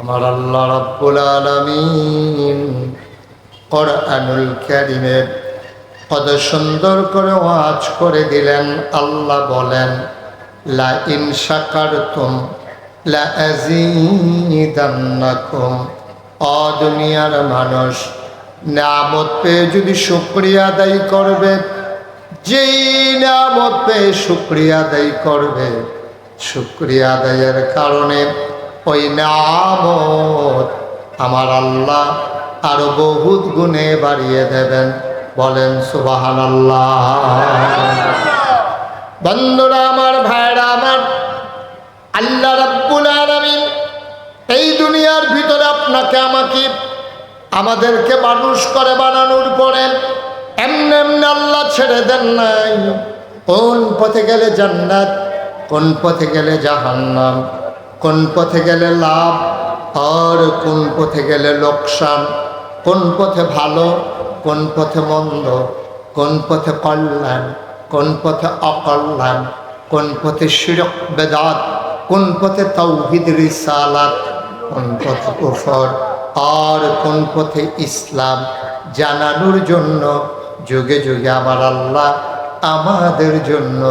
আমার আল্লাহ রাব্বুল আলামিন কোরআনুল কারীমের কত সুন্দর করে ওয়াজ করে দিলেন। আল্লাহ বলেন, লা ইন শাকারতুম লা আযীদান্নাকুম। অ দুনিয়ার মানুষ নামত পেয়ে যদি শুক্রিয়া আদায় করবে, যেই নামত পেয়ে শুক্রিয়া আদায় করবে, শুক্রিয়া আদায়ের কারণে ওই নামত আমার আল্লাহ আরও বহুত গুণে বাড়িয়ে দেবেন। বলেন সুবাহান আল্লাহ বন্ধুরা, আমার ভাইরা, আমার আল্লাহ রাব্বুল আলামিন এই দুনিয়ার ভিতরে আপনাকে আমাকে, আমাদেরকে মানুষ করে বানানোর পরে এমনি এমনি আল্লাহ ছেড়ে দেন নাই। কোন পথে গেলে জান্নাত, কোন পথে গেলে জাহান্নাম। কোন পথে গেলে লাভ আর কোন পথে গেলে লোকসান কোন পথে ভালো কোন পথে মন্দ কোন পথে কল্যাণ কোন পথে অকল্যাণ কোন পথে শিরক বেদাত কোন পথে তৌহিদ রিসালাত কোন পথে কুফর আর কোন পথে ইসলাম জানানোর জন্য যুগে যুগে আমার আল্লাহ আমাদের জন্য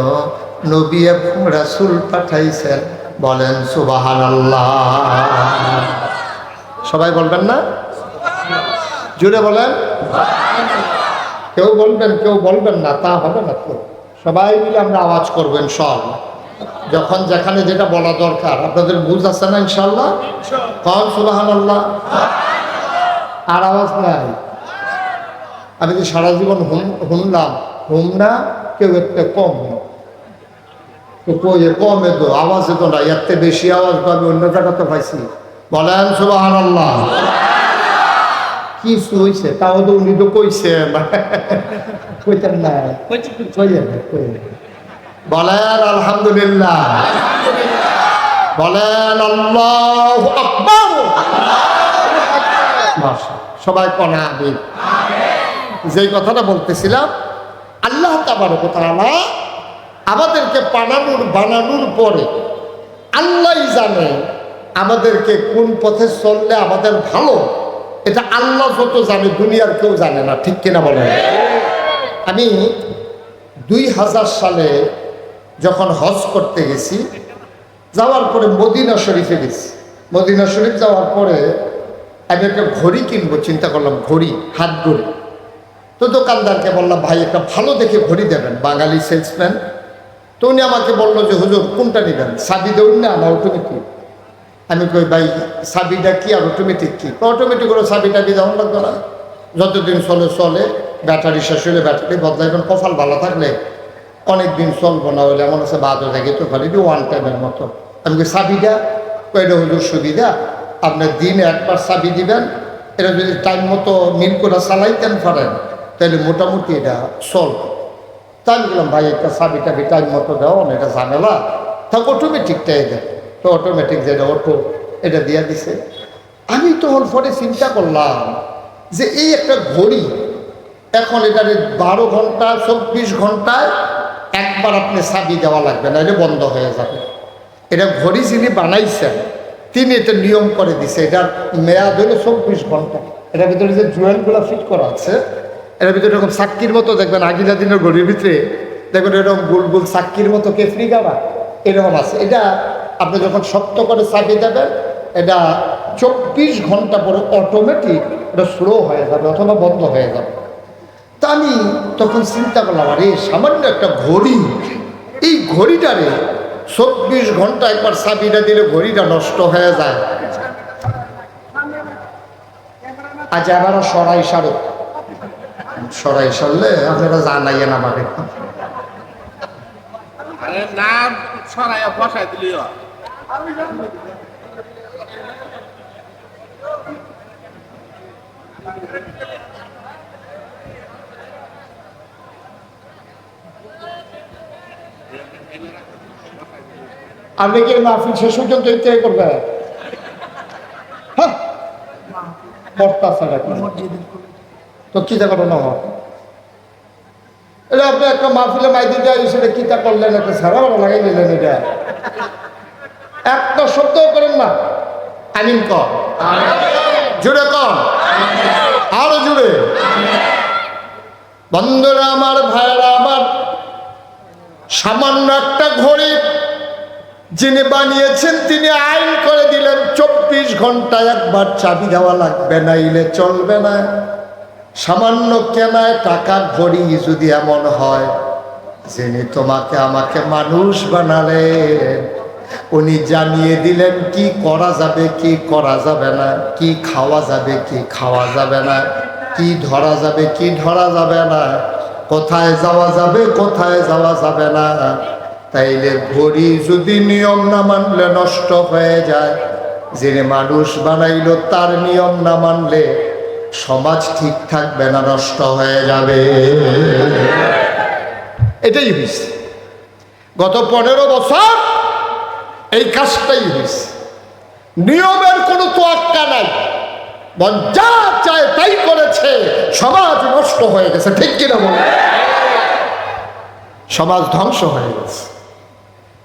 নবী এবং রাসুল পাঠাইছেন বলেন সুবাহান সবাই বলবেন না? জুড়ে বলেন। কেউ বলবেন কেউ বলবেন না, তা হবে না তো। সবাই মিলে আমরা আওয়াজ করবেন সব যখন যেখানে যেটা বলা দরকার, আপনাদের বুঝ আছে না ইনশাল্লাহ কন সুবাহান আল্লাহ আর আওয়াজ নাই। আমি যে সারা জীবন হুম হুমলাম হুম না কেউ একটা কম তো কই কমে তো, আওয়াজে তো না এর বেশি আওয়াজ পাবে অন্য জায়গাতে পাইছি। বলেন সুবাহান আল্লাহ কি হয়েছে তাও তো উনি তো কইছে কইতেন না। বলেন, আলহামদুলিল্লাহ। বলেন, আল্লাহ সবাই কনা, আমিন। যেই কথাটা বলতেছিলাম, আল্লাহ তাবারক তাআলা আমাদেরকে বানানোর বানানোর পরে আল্লাহই জানে আমাদেরকে কোন পথে চললে আমাদের ভালো। এটা আল্লাহ যত জানে, দুনিয়ার কেউ জানে না, ঠিক কিনা বলেন? আমি দুই হাজার সালে যখন হজ করতে গেছি, যাওয়ার পরে মদিনা শরীফে গেছি। মদিনা শরীফ যাওয়ার পরে আমি একটা ঘড়ি কিনবো, চিন্তা করলাম, ঘড়ি, হাত ঘড়ি। তো দোকানদারকে বললাম, ভাই, একটা ভালো দেখে ঘড়ি দেবেন, বাঙালি সেলসম্যান তো উনি আমাকে বলল যে, হুজুর, কোনটা নেবেন? সাবি দেউন না না অটোমেটিক আমি কই, ভাই, সাবিটা কি আর অটোমেটিক কি? অটোমেটিক করে সাবিটা দিয়ে যেমন লাগবে না। যতদিন চলে চলে, ব্যাটারি শেষ হলে ব্যাটারি বদলাইবেন কফাল ভালো থাকলে অনেক দিন চলবো না হলে এমন আছে বাদ হয়ে থাকে তো খালি ওয়ান টাইমের মতো। আমি কই, সাবিটা? কইটা হুজুর সুবিধা আপনার দিনে একবার সাবি দিবেন, এটা যদি টাইম মতো মিল করে চালাইতেন পারেন, তাহলে মোটামুটি এটা সলভ তাই আমি বললাম, ভাই, একটা সাবি টাবি টাইম মতো দাও না এটা ঝামেলা থাক অটোমেটিকটাই দেয় তো অটোমেটিক যেটা অটো এটা দিয়ে দিছে। আমি তো তখন পরে চিন্তা করলাম যে এই একটা ঘড়ি, এখন এটা বারো ঘণ্টা, চব্বিশ ঘন্টায় একবার আপনি সাবি দেওয়া লাগবে না এটা বন্ধ হয়ে যাবে। এটা ঘড়ি যিনি বানাইছেন, তিনি এটা নিয়ম করে দিছে। এটার মেয়াদ হলো চব্বিশ ঘণ্টা। এটার ভিতরে যে জুয়েলগুলো ফিট করা আছে এটার ভিতরে এরকম সাক্ষীর মতো, দেখবেন আগিলা দিনের ঘড়ির ভিতরে, দেখবেন এরকম গোল গোল সাক্ষীর মতো কেফরি গাবা? এরকম আছে। এটা আপনি যখন শক্ত করে চাবি দেবেন এটা চব্বিশ ঘণ্টা পরে অটোমেটিক এটা স্লো হয়ে যাবে অথবা বন্ধ হয়ে যাবে। তা আমি তখন চিন্তা করলাম, আরে সামান্য একটা ঘড়ি, এই ঘড়িটারে চব্বিশ ঘণ্টা একবার চাবিটা দিলে ঘড়িটা নষ্ট হয়ে যায়। আজ আবার সরাই সারো। সরাই সরলে আপনারা জানাইয়েন আমাকে। আরে নাম বসাই দিলি আপনি কি মাহফিল শেষ পর্যন্ত ইত্যাদি করবে হ্যাঁ? তো কিতা করো না হয়? এটা আপনি একটা মাহফিলে মাইদি দেয় সেটা কিতা করলেন একটা সারা ভালো লাগাই দিলেন এটা। একটা শব্দও করেন না, আমিন কর। জুড়ে কর। আরও জুড়ে। বন্ধুরা আমার, ভাইয়েরা আমার, সামান্য একটা ঘড়ি যিনি বানিয়েছেন, তিনি আইন করে দিলেন, চব্বিশ ঘণ্টা একবার চাবি দেওয়া লাগবে না ইলে চলবে না। সামান্য কেনায় টাকা ঘড়ি যদি এমন হয়, যিনি তোমাকে আমাকে মানুষ বানালে উনি জানিয়ে দিলেন কি করা যাবে, কি করা যাবে না, কি খাওয়া যাবে, কি খাওয়া যাবে না, কি ধরা যাবে, কি ধরা যাবে না, কোথায় যাওয়া যাবে, কোথায় যাওয়া যাবে না। তাইলে ঘড়ি যদি নিয়ম না মানলে নষ্ট হয়ে যায়, যিনি মানুষ বানাইল তার নিয়ম না মানলে সমাজ ঠিক থাকবে না নষ্ট হয়ে যাবে। এটাই হয়েছে গত পনেরো বছর এই কাজটাই হয়েছে নিয়মের কোনো তোয়াক্কা নাই। বল যা চায় তাই করেছে, সমাজ নষ্ট হয়ে গেছে, ঠিক কিনা বলে? সমাজ ধ্বংস হয়ে গেছে।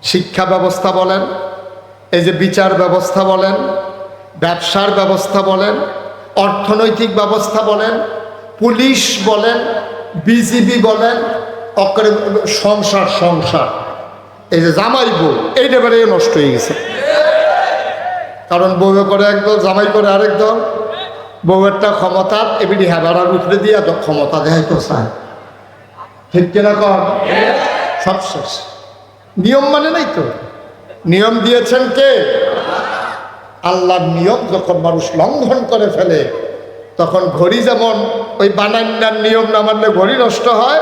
শিক্ষা ব্যবস্থা বলেন, এই যে বিচার ব্যবস্থা বলেন, ব্যবসার ব্যবস্থা বলেন অর্থনৈতিক ব্যবস্থা বলেন, পুলিশ বলেন, বিজিবি বলেন, অকরে সংসার সংসার। এই যে জামাই বউ, এইটা বেড়ে নষ্ট হয়ে গেছে। কারণ বউয়ে করে একদল জামাই করে আরেক দল। বউয়েরটা ক্ষমতা, এবিডি হ্যাবারার উপরে দিয়ে ক্ষমতা দেয় তো চায় ঠিক কিনা কর সব শেষ। নিয়ম মানে নাই তো। নিয়ম দিয়েছেন কে? আল্লাহর নিয়ম যখন মানুষ লঙ্ঘন করে ফেলে তখন ঘড়ি যেমন ওই বানান্নার নিয়ম না মানলে ঘড়ি নষ্ট হয়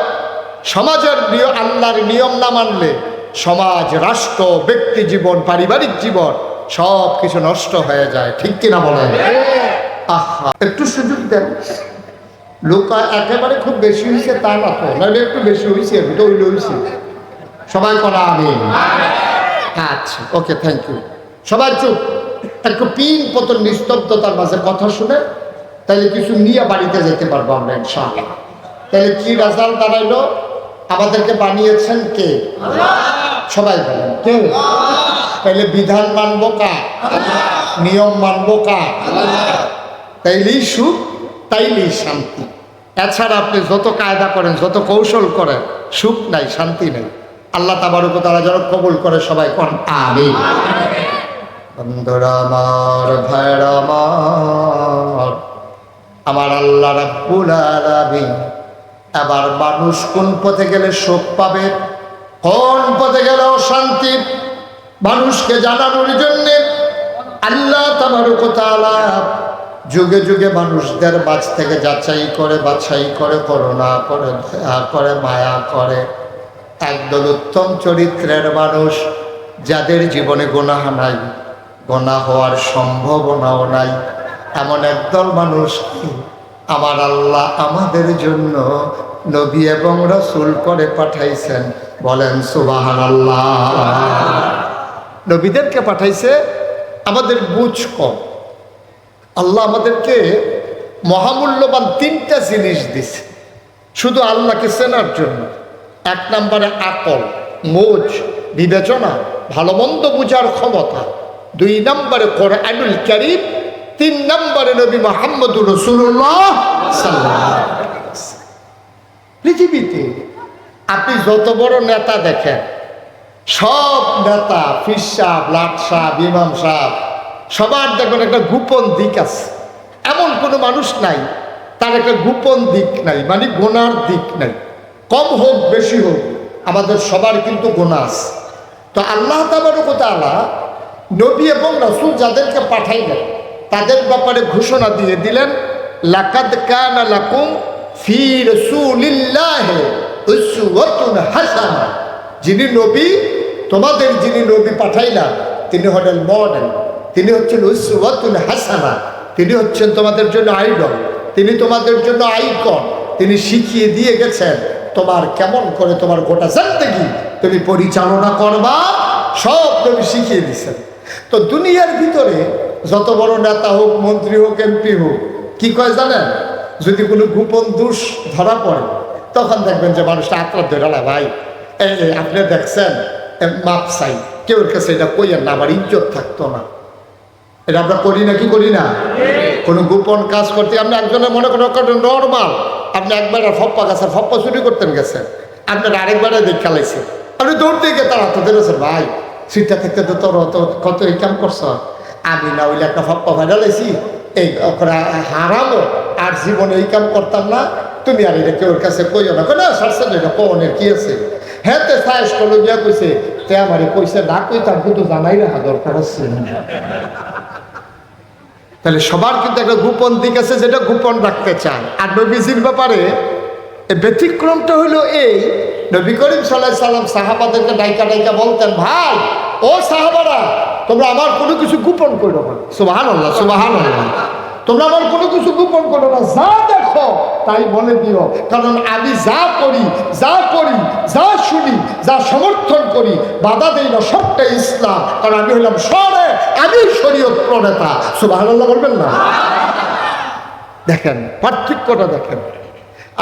সমাজের নিয়ম আল্লাহর নিয়ম না মানলে সমাজ রাষ্ট্র ব্যক্তি জীবন পারিবারিক জীবন সব কিছু নষ্ট হয়ে যায়। ঠিক কিনা বলেন? আহা একটু সুযোগ দেন। লোকা একেবারে খুব বেশি হয়েছে তা না তো নাহলে একটু বেশি হয়েছে হইলে হয়েছে সবাই করা আমি আচ্ছা ওকে থ্যাংক ইউ সবাই চুপ। একটু পিন পতন নিস্তব্ধতার মাঝে কথা শুনে তাহলে কিছু নিয়ে বাড়িতে যেতে পারব আমরা, ইনশাআল্লাহ। তাহলে কি রেজাল্ট দাঁড়াইলো? আমাদেরকে বানিয়েছেন কে? সবাই বলেন, কে? তাহলে বিধান মানবো কা নিয়ম মানবো কা তাইলেই সুখ, তাইলেই শান্তি। এছাড়া আপনি যত কায়দা করেন, যত কৌশল করেন, সুখ নাই, শান্তি নেই। আল্লাহ তাবারুক তারা যেন কবুল করে সবাই কোন আমি বন্ধুরা, আমার আমার আমার আল্লাহ রাব্বুল আলামিন এবার মানুষ কোন পথে গেলে শোক পাবে? কোন পথে গেলে অশান্তি? মানুষকে জানানোর জন্যে আল্লাহ তাবারুক তাআলা যুগে যুগে মানুষদের মাঝ থেকে যাচাই করে, বাছাই করে, করুণা করে করে, মায়া করে। একদল উত্তম চরিত্রের মানুষ যাদের জীবনে গোনাহা নাই। গোনা হওয়ার সম্ভাবনাও নাই। এমন একদল মানুষ কি? আমার আল্লাহ আমাদের জন্য নবী এবং রসুল করে পাঠাইছেন। বলেন সুবাহান আল্লাহ নবীদেরকে পাঠাইছে আমাদের বুঝ কম। আল্লাহ আমাদেরকে মহামূল্যবান তিনটা জিনিস দিছে। শুধু আল্লাহকে চেনার জন্য। এক নম্বরে আকল, মোজ, বিবেচনা ভালো মন্দ বুঝার ক্ষমতা। দুই নম্বরে কোরআনুল করিম, তিন নম্বরে নবী মোহাম্মদুর রসুল্লাহ পৃথিবীতে আপনি যত বড় নেতা দেখেন, সব নেতা ফির সাহ লাট সাহ ইমাম সাহ সবার দেখুন একটা গোপন দিক আছে। এমন কোনো মানুষ নাই, তার একটা গোপন দিক নাই মানে গোনার দিক নাই। কম হোক, বেশি হোক, আমাদের সবার কিন্তু গোনা আছে। তো আল্লাহ তালা নবী এবং রসুল যাদেরকে পাঠাইলেন, তাদের ব্যাপারে ঘোষণা দিয়ে দিলেন, লাকাদ কানা লাকুম ফি রাসূলিল্লাহি উসওয়াতুন হাসানাহ যিনি নবী, তোমাদের যিনি নবী পাঠাইলা, তিনি হলেন মডেল তিনি হচ্ছেন উসওয়াতুন হাসানা, তিনি হচ্ছেন তোমাদের জন্য আইডল তিনি তোমাদের জন্য আইকন তিনি শিখিয়ে দিয়ে গেছেন, তোমার কেমন করে তোমার গোটা জিন্দগি তুমি পরিচালনা করবা, সব তুমি শিখিয়ে দিছেন তো দুনিয়ার ভিতরে যত বড় নেতা হোক, মন্ত্রী হোক, এমপি হোক, কি কয় জানেন? যদি কোনো গোপন দোষ ধরা পড়ে, তখন দেখবেন যে মানুষটা আপনার ধরে না ভাই আপনি দেখছেন? মাপ চাই। কেউ কাছে এটা কইয়েন না, আমার ইজ্জত থাকতো না। এটা আমরা করি না কি করি না? কোনো গোপন কাজ করতে, আপনি একজনের মনে করেন নর্মাল আপনি একবার ফপ্পা গাছের ফপ্পা চুরি করতেন গেছেন। আপনার আরেকবারে দেখ খেলাইছে আপনি দৌড় দিয়ে তারা তো ধরেছেন ভাই সিটটা থেকে তো তোর কত এই কাম করছ? আমি না ওইলে একটা ফপ্পা ভাইরালাইছি এই হারামো আর জীবনে এই কাম করতাম না। তুমি আর এটা কেউ কাছে কইও না। না সারছে না এটা কনের কি আছে? হ্যাঁ তে সাইজ করল গিয়া কইছে। তে আমারে কইছে, না কইতাম, কিন্তু জানাই রাখা দরকার আছে। তাহলে সবার কিন্তু একটা গোপন দিক আছে যেটা গোপন রাখতে চান আর নবীজির ব্যাপারে ব্যতিক্রমটা হলো এই নবী করিম সাল্লাহ সাল্লাম সাহাবাদেরকে ডাইকা ডাইকা বলতেন, ভাই, ও সাহাবারা, তোমরা আমার কোনো কিছু গোপন করো না। সুবাহান আল্লাহ সুবাহান আল্লাহ তোমরা আমার কোনো কিছু গোপন করো না, যা দেখো তাই বলে দিও। কারণ আমি যা করি যা করি যা শুনি, যা সমর্থন করি, বাধা দেই না, সবটাই ইসলাম। কারণ আমি হইলাম সরে, আমি শরীয়ত প্রণেতা। সুবাহান আল্লাহ বলবেন না? দেখেন, পার্থক্যটা দেখেন।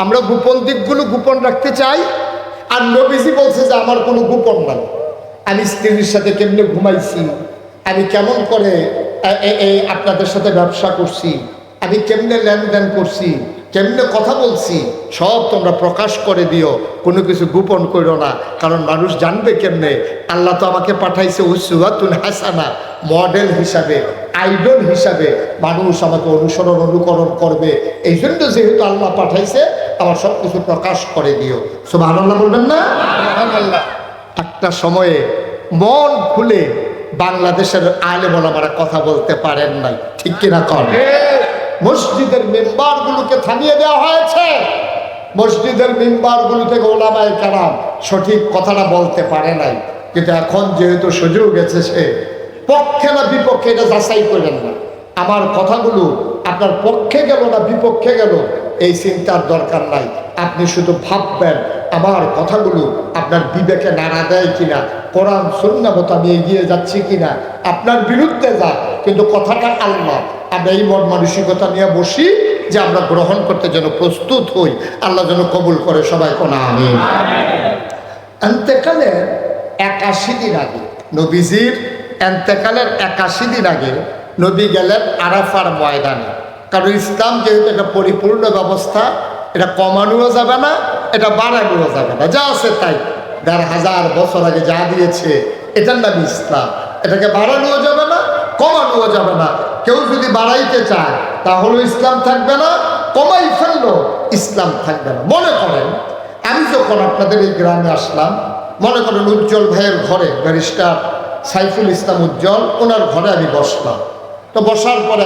আমরা গোপন দিকগুলো গোপন রাখতে চাই আর নবীজি বলছে যে আমার কোনো গোপন নাই। আমি স্ত্রীর সাথে কেমনে ঘুমাইছি? আমি কেমন করে আপনাদের সাথে ব্যবসা করছি? আমি কেমনে লেনদেন করছি? কেমনে কথা বলছি? সব তোমরা প্রকাশ করে দিও কোনো কিছু গোপন করো না। কারণ মানুষ জানবে কেমনে? আল্লাহ তো আমাকে পাঠাইছে উসুয়াতুল হাসানা মডেল হিসাবে আইডল হিসাবে। মানুষ আমাকে অনুসরণ অনুকরণ করবে। এই জন্য যেহেতু আল্লাহ পাঠাইছে আমার সব কিছু প্রকাশ করে দিও। সব আল্লাহ বলবেন না? একটা সময়ে মন খুলে বাংলাদেশের আলে আলেমলামারা কথা বলতে পারেন নাই। ঠিক কিনা কর মসজিদের মেম্বারগুলোকে থামিয়ে দেওয়া হয়েছে। মসজিদের মেম্বারগুলো থেকে ওলামায় কারাম সঠিক কথাটা বলতে পারে নাই। কিন্তু এখন যেহেতু সুযোগ এসেছে পক্ষে না বিপক্ষে এটা যাচাই করেন না। আমার কথাগুলো আপনার পক্ষে গেল না বিপক্ষে গেল, এই চিন্তার দরকার নাই। আপনি শুধু ভাববেন, আমার কথাগুলো আপনার বিবেকে নাড়া দেয় কিনা, কোরআন শূন্য মতো আমি এগিয়ে যাচ্ছি কিনা, আপনার বিরুদ্ধে যা, কিন্তু কথাটা আল্লাহ। আমরা এই মন মানসিকতা নিয়ে বসি যে আমরা গ্রহণ করতে যেন প্রস্তুত হই, আল্লাহ যেন কবুল করে সবাই কোনা আমি এন্তেকালের একাশি দিন আগে, নবীজির এন্তেকালের একাশি দিন আগে নবী গেলেন আরাফার ময়দানে। কারণ ইসলাম যেহেতু একটা পরিপূর্ণ ব্যবস্থা, এটা কমানোও যাবে না, এটা বাড়ানোও যাবে না। যা আছে তাই। দেড় হাজার বছর আগে যা দিয়েছে, এটার নাম ইসলাম। এটাকে বাড়ানোও যাবে না, কমানোও যাবে না। কেউ যদি বাড়াইতে চায়, তাহলে ইসলাম থাকবে না, কমাই ফেলল, ইসলাম থাকবে না। মনে করেন, আমি যখন আপনাদের এই গ্রামে আসলাম, মনে করেন উজ্জ্বল ভাইয়ের ঘরে, ব্যারিস্টার সাইফুল ইসলাম উজ্জ্বল, ওনার ঘরে আমি বসলাম। তো বসার পরে